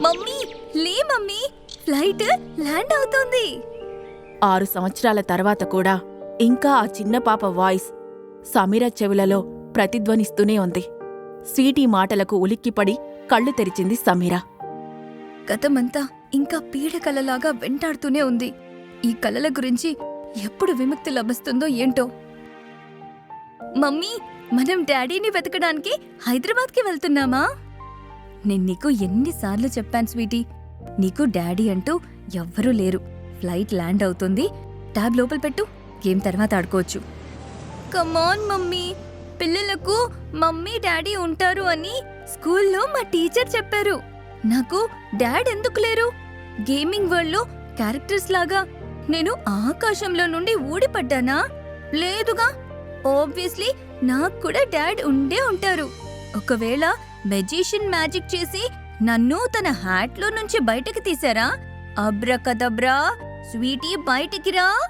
Mummy లే mummy. Flight land అవుతోంది. ఆరు సంవత్సరాల తర్వాత కూడా ఇంకా ఆ చిన్న పాప వాయిస్ సమీర చెవులలో ప్రతిధ్వనిస్తూనే ఉంది. స్వీటీ మాటలకు ఉలిక్కిపడి కళ్ళు తెరిచింది సమీర. గతమంతా ఇంకా పీడ కలలాగా వెంటాడుతూనే ఉంది. ఈ కలల గురించి ఎప్పుడు విముక్తి లభిస్తుందో ఏంటో. మమ్మీ మనం డాడీని వెతకడానికి హైదరాబాద్కి వెళ్తున్నామా? నేను నీకు ఎన్నిసార్లు చెప్పాను స్వీటీ. నీకు డాడీ అంటూ ఎవ్వరూ లేరు. ఫ్లైట్ ల్యాండ్ అవుతుంది. ట్యాబ్ లోపల పెట్టు. గేమ్ తర్వాత ఆడుకోవచ్చు. Come on mummy. పిల్లలకు మమ్మీ డాడీ ఉంటారు అని స్కూల్లో మా టీచర్ చెప్పారు. నాకు డాడ్ ఎందుకు లేరు? గేమింగ్ వరల్డ్లో క్యారెక్టర్స్ లాగా నేను ఆకాశంలో నుండి ఊడిపడ్డానా? లేదుగా. ఆబ్వియస్లీ నాకు కూడా డాడ్ ఉండే ఉంటారు. ఒకవేళ మెజిషియన్ మ్యాజిక్ చేసి నన్ను తన హ్యాట్లో నుంచి బయటకు తీసారా? అబ్రకదబ్రా స్వీటీ బయటికి రా.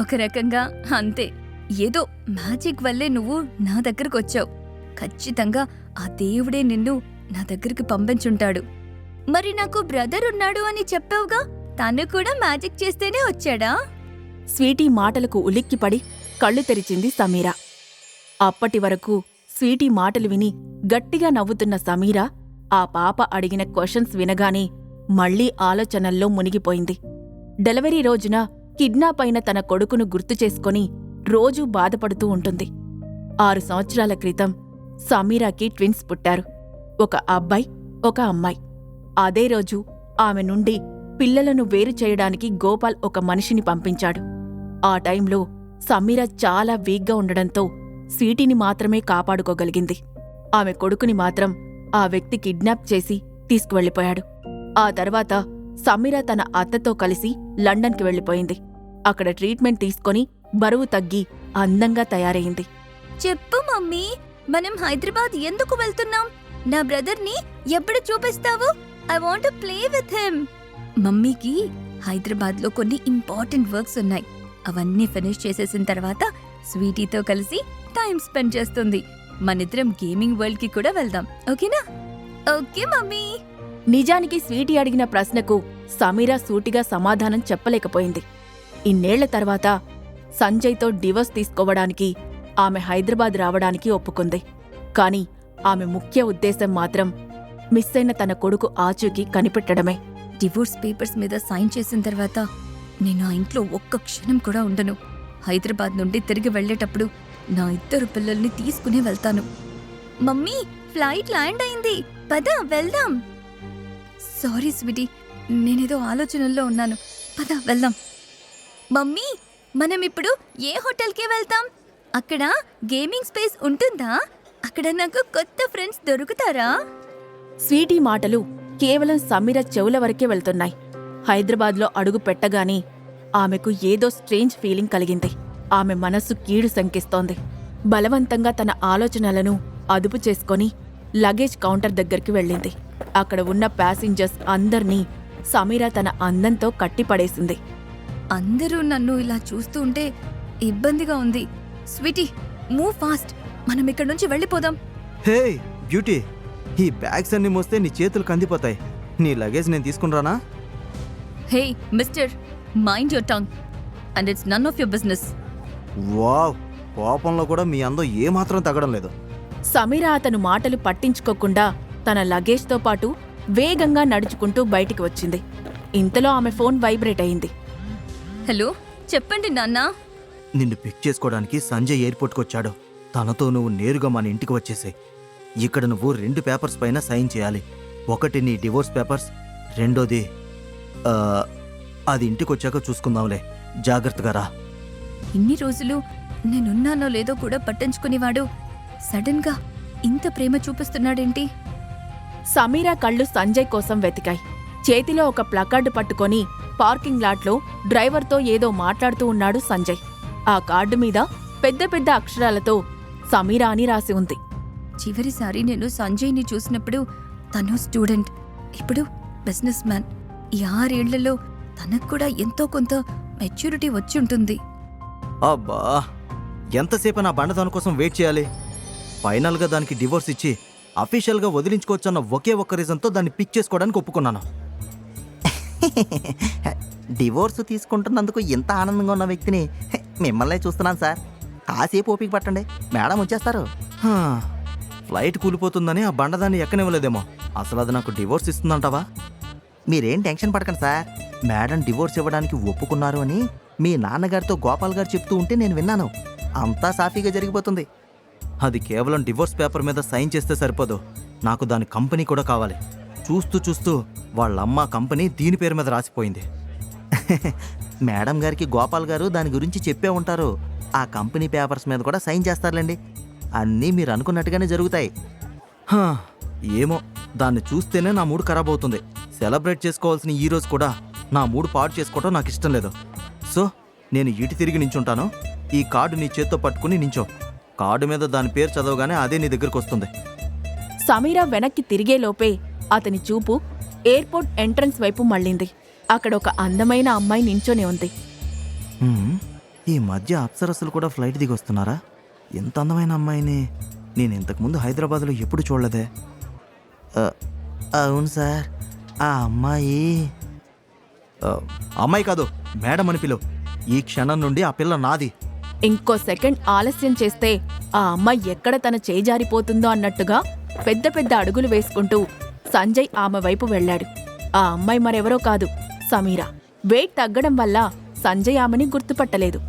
ఒక రకంగా అంతే. ఏదో మ్యాజిక్ వల్లే నువ్వు నా దగ్గరకు వచ్చావు. ఖచ్చితంగా ఆ దేవుడే నిన్ను నా దగ్గరికి పంపించుంటాడు. మరి నాకు బ్రదర్ ఉన్నాడు అని చెప్పావుగా? తను కూడా మ్యాజిక్ చేస్తేనే వచ్చాడా? స్వీటీ మాటలకు ఉలిక్కిపడి కళ్ళు తెరిచింది సమీరా. అప్పటి వరకు స్వీటీ మాటలు విని గట్టిగా నవ్వుతున్న సమీరా ఆ పాప అడిగిన క్వశ్చన్స్ వినగానే మళ్ళీ ఆలోచనల్లో మునిగిపోయింది. డెలివరీ రోజున కిడ్నాప్ అయిన తన కొడుకును గుర్తు చేసుకొని రోజూ బాధపడుతూ ఉంటుంది. ఆరు సంవత్సరాల క్రితం సమీరాకి ట్విన్స్ పుట్టారు. ఒక అబ్బాయి ఒక అమ్మాయి. అదే రోజు ఆమె నుండి పిల్లలను వేరు చేయడానికి గోపాల్ ఒక మనిషిని పంపించాడు. ఆ టైంలో సమీర చాలా వీక్గా ఉండడంతో స్వీటీని మాత్రమే కాపాడుకోగలిగింది. ఆమె కొడుకుని మాత్రం ఆ వ్యక్తి కిడ్నాప్ చేసి తీసుకువెళ్ళిపోయాడు. ఆ తర్వాత సమీర తన అత్తతో కలిసి లండన్కి వెళ్ళిపోయింది. అక్కడ ట్రీట్మెంట్ తీసుకొని బరువు తగ్గి అందంగా తయారైంది. చెప్పు మమ్మీ మనం హైదరాబాద్ ఎందుకు వెళ్తున్నాం? నా బ్రదర్ని ఎప్పుడు చూపిస్తావు? I want play with him మమ్మీకి హైదరాబాద్లో కొన్ని ఇంపార్టెంట్ వర్క్స్ ఉన్నాయి. అవన్నీ ఫినిష్ చేసేసిన తర్వాత స్వీటీతో కలిసి టైం స్పెండ్ చేస్తుంది. మనిద్దరం గేమింగ్ వరల్డ్కి కూడా వెళ్దాం. ఓకేనా? Okay mummy. నిజానికి స్వీటీ అడిగిన ప్రశ్నకు సమీరా సూటిగా సమాధానం చెప్పలేకపోయింది. ఇన్నేళ్ళ తర్వాత సంజయ్తో డివోర్స్ తీసుకోవడానికి ఆమె హైదరాబాద్ రావడానికి ఒప్పుకుంది. కాని ఆమె ముఖ్య ఉద్దేశం మాత్రం మిస్ అయిన తన కొడుకు ఆచూకీ కనిపెట్టడమే. డివోర్స్ పేపర్స్ మీద సైన్ చేసిన తర్వాత నేను ఆ ఇంట్లో ఒక్క క్షణం కూడా ఉండను. హైదరాబాద్ నుండి తిరిగి వెళ్ళేటప్పుడు నా ఇద్దరు పిల్లల్ని తీసుకునే వెళ్తాను. మమ్మీ ఫ్లైట్ ల్యాండ్ అయింది. పద వెళ్దాం. సారీ స్వీటీ నేనేదో ఆలోచనల్లో ఉన్నాను. పద వెళ్దాం. మమ్మీ మనం ఇప్పుడు ఏ హోటల్కి వెళ్తాం? అక్కడ గేమింగ్ స్పేస్ ఉంటుందా? అక్కడ నాకు కొత్త ఫ్రెండ్స్ దొరుకుతారా? స్వీటీ మాటలు కేవలం సమీర చెవుల వరకే వెళ్తున్నాయి. హైదరాబాద్లో అడుగు పెట్టగానే ఆమెకు ఏదో స్ట్రేంజ్ ఫీలింగ్ కలిగింది. ఆమె మనస్సు కీడు శంకిస్తోంది. బలవంతంగా తన ఆలోచనలను అదుపు చేసుకొని లగేజ్ కౌంటర్ దగ్గరికి వెళ్ళింది. అక్కడ ఉన్న ప్యాసింజర్స్ అందర్నీ సమీర తన అందంతో కట్టిపడేసింది. అందరూ నన్ను ఇలా చూస్తూ ఉంటే ఇబ్బందిగా ఉంది. స్వీటీ మూవ్ ఫాస్ట్ మనం ఇక్కడ నుంచి వెళ్ళిపోదాం. హే బ్యూటీ ఈ బ్యాగ్స్ అన్ని మోస్తే నీ చేతులు కందిపోతాయి. నీ లగేజ్ నేను తీసుకుని hey mister mind your tongue and it's none of your business wow కోపంలో కూడా మీ అందం ఏమాత్రం తగ్గడం లేదు. సమీర అతను మాటలు పట్టించుకోకుండా తన లగేజ్తో పాటు వేగంగా నడుచుకుంటూ బయటికి వచ్చింది. ఇంతలో ఆమె ఫోన్ వైబ్రేట్ అయింది. హలో చెప్పండి నాన్న. నిన్ను పిక్ చేసుకోవడానికి సంజయ్ ఎయిర్పోర్ట్కి వచ్చాడు. తనతో నువ్వు నేరుగా మన ఇంటికి వచ్చేసాయి. ఇక్కడ నువ్వు రెండు పేపర్స్ పైన సైన్ చేయాలి. ఒకటి నీ డివోర్స్ పేపర్స్ రెండోది ఆ, అది ఇంటికి వచ్చాక చూసుకుందాంలే. జాగ్రత్తగా రా. ఇన్ని రోజులు నేనున్నానో లేదో కూడా పట్టించుకునేవాడు. సడన్గా ఇంత ప్రేమ చూపిస్తున్నాడేంటి? సమీర కళ్ళు సంజయ్ కోసం వెతికాయి. చేతిలో ఒక ప్లకార్డు పట్టుకొని పార్కింగ్ లాట్లో డ్రైవర్తో ఏదో మాట్లాడుతూ ఉన్నాడు సంజయ్. ఆ కార్డు మీద పెద్ద పెద్ద అక్షరాలతో సమీరా అని రాసి ఉంది. చివరిసారి నేను సంజయ్ని చూసినప్పుడు తను స్టూడెంట్ ఇప్పుడు బిజినెస్ మ్యాన్ ఈ ఆరేళ్ళలో తనకు కూడా ఎంతో కొంత మెచ్యూరిటీ వచ్చుంటుంది అబ్బా ఎంతసేపు నా బండదాని కోసం వెయిట్ చేయాలి? ఫైనల్గా దానికి డివోర్స్ ఇచ్చి అఫీషియల్గా వదిలించుకోవచ్చన్న ఒకే ఒక్క రీజన్తో దాన్ని పిక్ చేసుకోవడానికి ఒప్పుకున్నాను. డివోర్స్ తీసుకుంటున్నందుకు ఇంత ఆనందంగా ఉన్న వ్యక్తిని మిమ్మల్నే చూస్తున్నాను సార్. కాసేపు ఓపిక పట్టండి. మేడం వచ్చేస్తారు. ఫ్లైట్ కూలిపోతుందని ఆ బండదాన్ని ఎక్కనివ్వలేదేమో. అసలు అది నాకు డివోర్స్ ఇస్తుందంటావా? మీరేం టెన్షన్ పడకండి సార్. మేడం డివోర్స్ ఇవ్వడానికి ఒప్పుకున్నారు అని మీ నాన్నగారితో గోపాల్ గారు చెప్తూ ఉంటే నేను విన్నాను. అంతా సాఫీగా జరిగిపోతుంది. అది కేవలం డివోర్స్ పేపర్ మీద సైన్ చేస్తే సరిపోదు. నాకు దాని కంపెనీ కూడా కావాలి. చూస్తూ చూస్తూ వాళ్ళ అమ్మ కంపెనీ దీని పేరు మీద రాసిపోయింది. మేడం గారికి గోపాల్ గారు దాని గురించి చెప్పే ఉంటారు. ఆ కంపెనీ పేపర్స్ మీద కూడా సైన్ చేస్తారులేండి. అన్నీ మీరు అనుకున్నట్టుగానే జరుగుతాయి. ఏమో దాన్ని చూస్తేనే నా మూడు ఖరాబ్ అవుతుంది. సెలబ్రేట్ చేసుకోవాల్సిన ఈ రోజు కూడా నా మూడు పాడు చేసుకోవటం నాకు ఇష్టం లేదు. నేను ఇటు తిరిగి నించుంటాను. ఈ కార్డు నీ చేత్తో పట్టుకుని నించో. కార్డు మీద దాని పేరు చదవగానే అదే నీ దగ్గరకు వస్తుంది. సమీరా వెనక్కి తిరిగేలోపే అతని చూపు ఎయిర్పోర్ట్ ఎంట్రన్స్ వైపు మళ్ళింది. అక్కడ ఒక అందమైన అమ్మాయి నించొని ఉంది. హ్మ్, ఈ మధ్య అప్సరస్సులు కూడా ఫ్లైట్ దిగి వస్తున్నారా? ఎంత అందమైన అమ్మాయిని. నేను ఇంతకుముందు హైదరాబాద్లో ఎప్పుడు చూడలేదే. ఆ, అవును సార్. ఆ అమ్మాయి. ఆ, అమ్మాయి కాదు మేడం అని పిలువు. ఈ క్షణం నుండి ఆ పిల్ల నాది. ఇంకో సెకండ్ ఆలస్యం చేస్తే ఆ అమ్మాయి ఎక్కడ తన చేజారిపోతుందో అన్నట్టుగా పెద్ద పెద్ద అడుగులు వేసుకుంటూ సంజయ్ ఆమె వైపు వెళ్ళాడు. ఆ అమ్మాయి మరెవరో కాదు సమీరా. వెయిట్ తగ్గడం వల్ల సంజయ్ ఆమెని గుర్తుపట్టలేదు.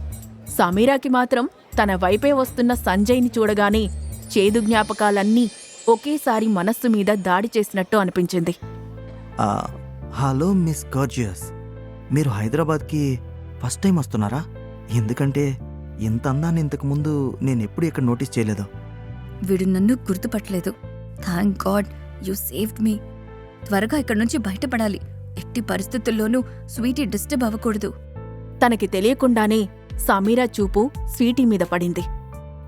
సమీరాకి మాత్రం తన వైపే వస్తున్న సంజయ్ని చూడగానే చేదు జ్ఞాపకాలన్నీ ఒకేసారి మనస్సు మీద దాడి చేసినట్టు అనిపించింది. Hello miss gorgeous. మీరు హైదరాబాద్కి ఫస్ట్ టైం వస్తున్నారా? ఎందుకంటే ఇంత అందాన్ని ఇంతకు ముందు నేను ఎప్పుడు ఇక్కడ నోటీస్ చేయలేదు. వీడు నన్ను గుర్తుపట్టలేదు. Thank god you saved me. త్వరగా ఇక్కడి నుంచి బయటపడాలి. ఎట్టి పరిస్థితుల్లోనూ స్వీటీ డిస్టర్బ్ అవ్వకూడదు. తనకి తెలియకుండానే సమీరా చూపు స్వీటీ మీద పడింది.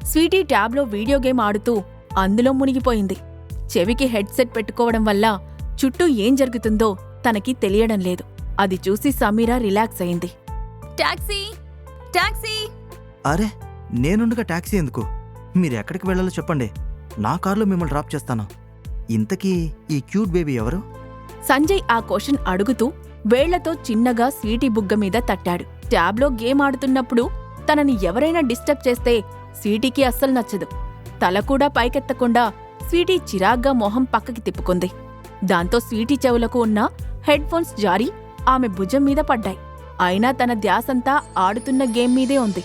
స్వీటీ ట్యాబ్లో వీడియో గేమ్ ఆడుతూ అందులో మునిగిపోయింది. చెవికి హెడ్సెట్ పెట్టుకోవడం వల్ల చుట్టూ ఏం జరుగుతుందో తనకి తెలియడం లేదు. అది చూసి సమీరా రిలాక్స్ అయింది. టాక్సీ? టాక్సీ? అరే నేనుండగా ట్యాక్సీ ఎందుకు? మీరు ఎక్కడికి వెళ్ళాలో చెప్పండి. నా కారులో మిమ్మల్ని డ్రాప్ చేస్తాను. ఇంతకీ ఈ క్యూట్ బేబీ ఎవరు? సంజయ్ ఆ క్వశ్చన్ అడుగుతూ వేళ్ళతో చిన్నగా స్వీటీ బుగ్గ మీద తట్టాడు. ట్యాబ్లో గేమ్ ఆడుతున్నప్పుడు తనని ఎవరైనా డిస్టర్బ్ చేస్తే స్వీటీకి అస్సలు నచ్చదు. తల కూడా పైకెత్తకుండా స్వీటీ చిరాగ్గా మొహం పక్కకి తిప్పుకుంది. దాంతో స్వీటీ చెవులకు ఉన్న హెడ్ ఫోన్స్ జారి ఆమె భుజం మీద పడ్డాయి. అయినా తన ధ్యాసంతా ఆడుతున్న గేమ్ మీదే ఉంది.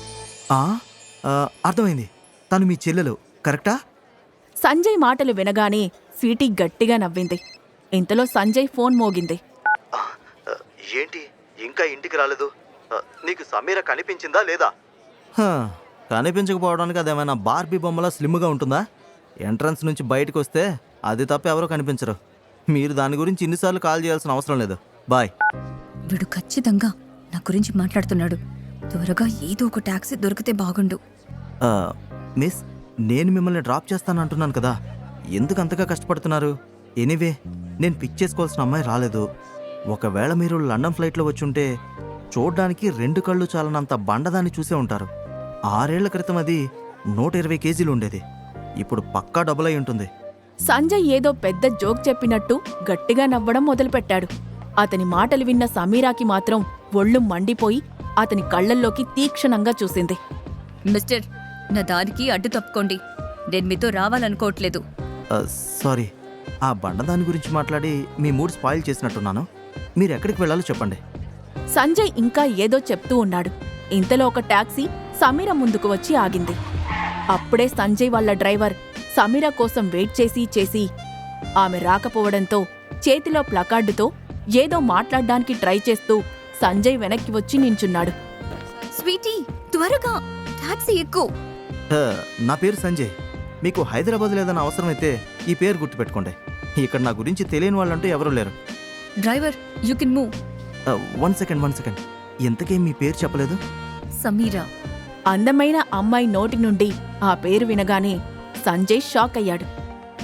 ఆ, ఆ, అర్థమైంది. తను మీ చెల్లెలు కరెక్టా? సంజయ్ మాటలు వినగానే స్వీటీ గట్టిగా నవ్వింది. ఇంతలో సంజయ్ ఫోన్ మోగింది. ఏంటి? ఇంకా ఇంటికి రాలేదు. నీకు సమీర కనిపించిందా లేదా? కనిపించకపోవడానికి అదేమైనా బార్బీ బొమ్మలా స్లిమ్గా ఉంటుందా? ఎంట్రన్స్ నుంచి బయటకు వస్తే అది తప్ప ఎవరో కనిపించరు. మీరు దాని గురించి ఇన్నిసార్లు కాల్ చేయాల్సిన అవసరం లేదు. బాయ్. వీడు ఖచ్చితంగా నా గురించి మాట్లాడుతున్నాడు. త్వరగా ఏదో ఒక టాక్సీ దొరికితే బాగుండు. ఆ, మిస్ నేను మిమ్మల్ని డ్రాప్ చేస్తాను అంటున్నాను కదా. ఎందుకు అంతగా కష్టపడుతున్నారు? ఎనీవే నేను పిక్ చేసుకోవాల్సిన అమ్మాయి రాలేదు. ఒకవేళ మీరు లండన్ ఫ్లైట్లో వచ్చుంటే చూడ్డానికి రెండు కళ్ళు చాలనంత బండదాన్ని చూసే ఉంటారు. ఆరేళ్ళ క్రితం అది నూట ఇరవై కేజీలు ఉండేది. ఇప్పుడు పక్కా డబుల్ అయి ఉంటుంది. సంజయ్ ఏదో పెద్ద జోక్ చెప్పినట్టు గట్టిగా నవ్వడం మొదలుపెట్టాడు. అతని మాటలు విన్న సమీరాకి మాత్రం ఒళ్ళు మండిపోయి అతని కళ్ళల్లోకి తీక్షణంగా చూసింది. మిస్టర్ నా దారికి అడ్డు తప్పుకోండి. నేను మీతో రావాలనుకోవట్లేదు. సారీ. ఆ బండదాని గురించి మాట్లాడి మీ మూడ్ స్పాయిల్ చేసినట్టున్నాను. మీరు ఎక్కడికి వెళ్ళాలో చెప్పండి. సంజయ్ ఇంకా ఏదో చెప్తూ ఉన్నాడు. ఇంతలో ఒక టాక్సీ సమీర ముందుకు వచ్చి ఆగింది. అప్పుడే సంజయ్ వాళ్ళ డ్రైవర్ సమీర కోసం వెయిట్ చేసి చేసి ఆమె రాకపోవడంతో చేతిలో ప్లకార్డుతో ఏదో మాట్లాడ్డానికి ట్రై చేస్తూ సంజయ్ వెనక్కి వచ్చి నించున్నాడు. స్వీటీ త్వరగా. టాక్సీ ఎక్కువ నా పేరు సంజయ్. మీకు హైదరాబాద్ లేదన్న అవసరమైతే ఈ పేరు గుర్తుపెట్టుకోండి. ఇక్కడ నా గురించి తెలియని వాళ్ళంటూ ఎవరూ లేరు. Driver you can move. One second one second. ఇంతకేం మీ పేరు చెప్పలేదు? సమీరా. అందమైన అమ్మాయి నోటి నుండి ఆ పేరు వినగానే సంజయ్ షాక్ అయ్యాడు.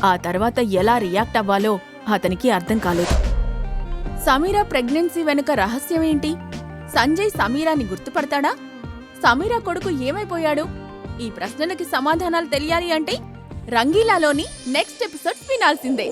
ఆ తర్వాత ఎలా రియాక్ట్ అవ్వాలో అతనికి అర్థం కాలేదు. సమీరా ప్రెగ్నెన్సీ వెనుక రహస్యమేంటి సంజయ్ సమీరాని గుర్తుపడతాడా? సమీరా కొడుకు ఏమైపోయాడు? ఈ ప్రశ్నలకి సమాధానాలు తెలియాలి అంటే రంగీలాలోని నెక్స్ట్ ఎపిసోడ్స్ వినాల్సిందే.